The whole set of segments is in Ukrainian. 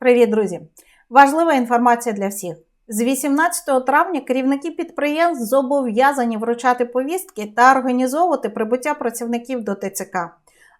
Привіт, друзі! Важлива інформація для всіх. З 18 травня керівники підприємств зобов'язані вручати повістки та організовувати прибуття працівників до ТЦК,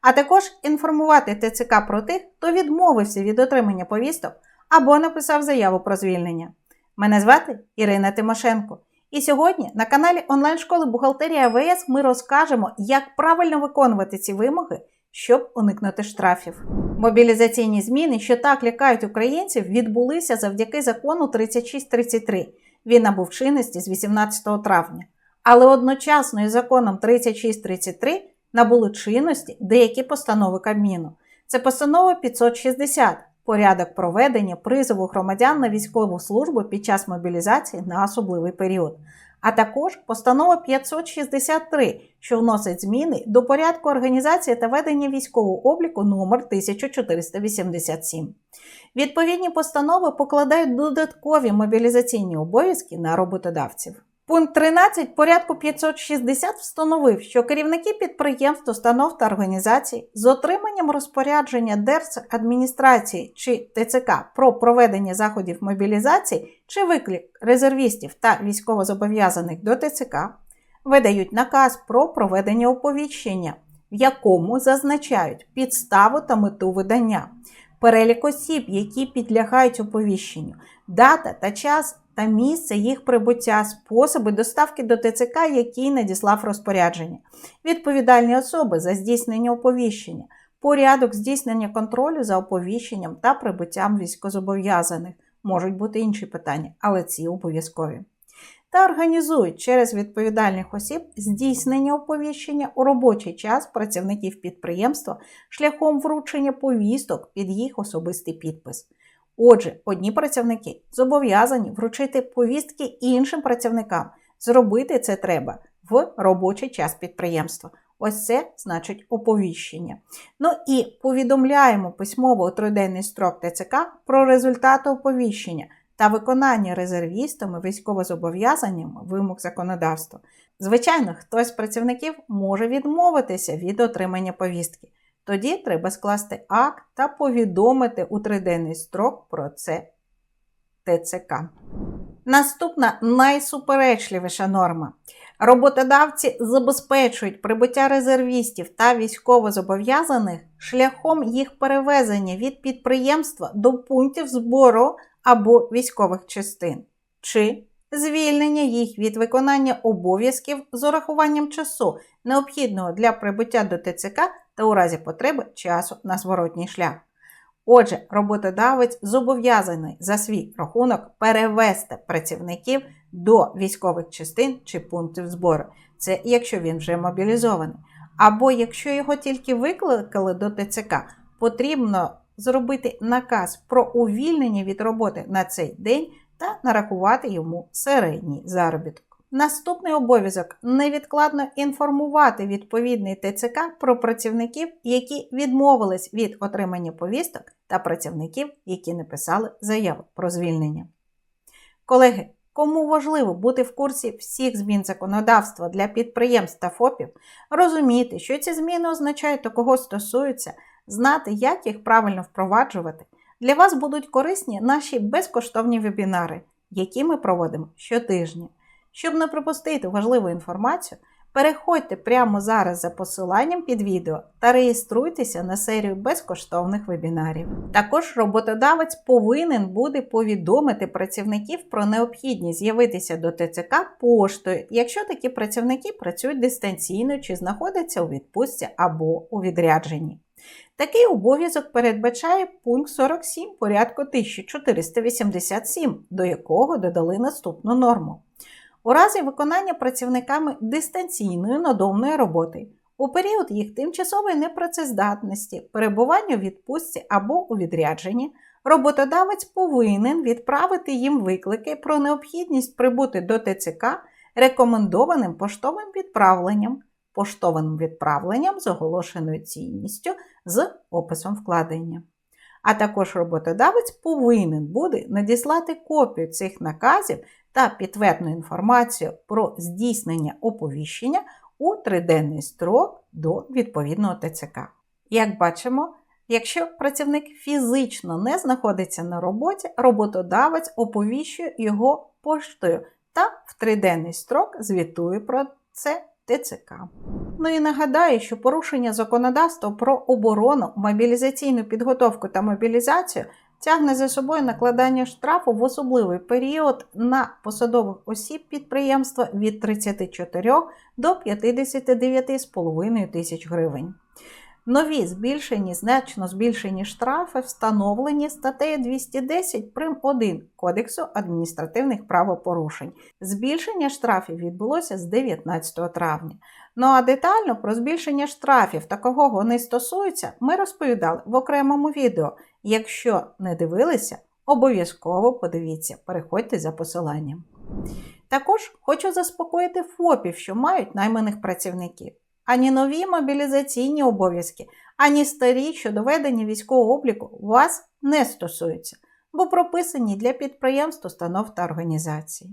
а також інформувати ТЦК про тих, хто відмовився від отримання повісток або написав заяву про звільнення. Мене звати Ірина Тимошенко. І сьогодні на каналі онлайн-школи Бухгалтерія ВС ми розкажемо, як правильно виконувати ці вимоги, щоб уникнути штрафів. Мобілізаційні зміни, що так лякають українців, відбулися завдяки закону 3633. Він набув чинності з 18 травня. Але одночасно із законом 3633 набули чинності деякі постанови Кабміну. Це постанова 560 порядок проведення призову громадян на військову службу під час мобілізації на особливий період. А також постанова 563, що вносить зміни до порядку організації та ведення військового обліку номер 1487. Відповідні постанови покладають додаткові мобілізаційні обов'язки на роботодавців. Пункт 13 порядку 560 встановив, що керівники підприємств, установ та організацій з отриманням розпорядження Держадміністрації чи ТЦК про проведення заходів мобілізації чи виклик резервістів та військовозобов'язаних до ТЦК видають наказ про проведення оповіщення, в якому зазначають підставу та мету видання, перелік осіб, які підлягають оповіщенню, дата та час та місце їх прибуття, способи доставки до ТЦК, який надіслав розпорядження, відповідальні особи за здійснення оповіщення, порядок здійснення контролю за оповіщенням та прибуттям військозобов'язаних. Можуть бути інші питання, але ці обов'язкові. Та організують через відповідальних осіб здійснення оповіщення у робочий час працівників підприємства шляхом вручення повісток під їх особистий підпис. Отже, одні працівники зобов'язані вручити повістки іншим працівникам. Зробити це треба в робочий час підприємства. Ось це значить оповіщення. Ну і повідомляємо письмово у триденний строк ТЦК про результати оповіщення та виконання резервістами військовозобов'язаннями вимог законодавства. Звичайно, хтось з працівників може відмовитися від отримання повістки. Тоді треба скласти акт та повідомити у триденний строк про це ТЦК. Наступна найсуперечливіша норма. Роботодавці забезпечують прибуття резервістів та військовозобов'язаних шляхом їх перевезення від підприємства до пунктів збору або військових частин, чи звільнення їх від виконання обов'язків з урахуванням часу, необхідного для прибуття до ТЦК та у разі потреби часу на зворотній шлях. Отже, роботодавець зобов'язаний за свій рахунок перевести працівників до військових частин чи пунктів збору. Це якщо він вже мобілізований. Або якщо його тільки викликали до ТЦК, потрібно зробити наказ про увільнення від роботи на цей день та нарахувати йому середній заробіток. Наступний обов'язок невідкладно інформувати відповідний ТЦК про працівників, які відмовились від отримання повісток, та працівників, які написали заяву про звільнення. Колеги, кому важливо бути в курсі всіх змін законодавства для підприємств та ФОПів, розуміти, що ці зміни означають та кого стосуються, знати, як їх правильно впроваджувати, для вас будуть корисні наші безкоштовні вебінари, які ми проводимо щотижня. Щоб не пропустити важливу інформацію, переходьте прямо зараз за посиланням під відео та реєструйтеся на серію безкоштовних вебінарів. Також роботодавець повинен буде повідомити працівників про необхідність з'явитися до ТЦК поштою, якщо такі працівники працюють дистанційно чи знаходяться у відпустці або у відрядженні. Такий обов'язок передбачає пункт 47 порядку 1487, до якого додали наступну норму. У разі виконання працівниками дистанційної надомної роботи у період їх тимчасової непрацездатності, перебування у відпустці або у відрядженні, роботодавець повинен відправити їм виклики про необхідність прибути до ТЦК рекомендованим поштовим відправленням, поштовим відправленням з оголошеною цінністю з описом вкладення. А також роботодавець повинен буде надіслати копію цих наказів та підтвердну інформацію про здійснення оповіщення у триденний строк до відповідного ТЦК. Як бачимо, Якщо працівник фізично не знаходиться на роботі, роботодавець оповіщує його поштою та в триденний строк звітує про це ТЦК. Ну і нагадаю, що порушення законодавства про оборону, мобілізаційну підготовку та мобілізацію тягне за собою накладання штрафу в особливий період на посадових осіб підприємства від 34 до 59,5 тисяч гривень. Нові збільшені, значно збільшені штрафи встановлені статтею 210 прим. 1 Кодексу адміністративних правопорушень. Збільшення штрафів відбулося з 19 травня. Ну а детально про збільшення штрафів та кого вони стосуються, ми розповідали в окремому відео. Якщо не дивилися, обов'язково подивіться, переходьте за посиланням. Також хочу заспокоїти ФОПів, що мають найманих працівників. Ані нові мобілізаційні обов'язки, ані старі щодо ведення військового обліку вас не стосуються, бо прописані для підприємств, установ та організацій.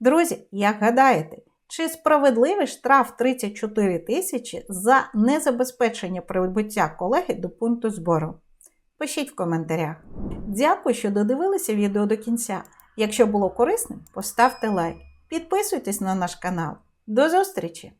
Друзі, як гадаєте, чи справедливий штраф 34 тисячі за незабезпечення прибуття колеги до пункту збору? Пишіть в коментарях. Дякую, що додивилися відео до кінця. Якщо було корисним, поставте лайк. Підписуйтесь на наш канал. До зустрічі!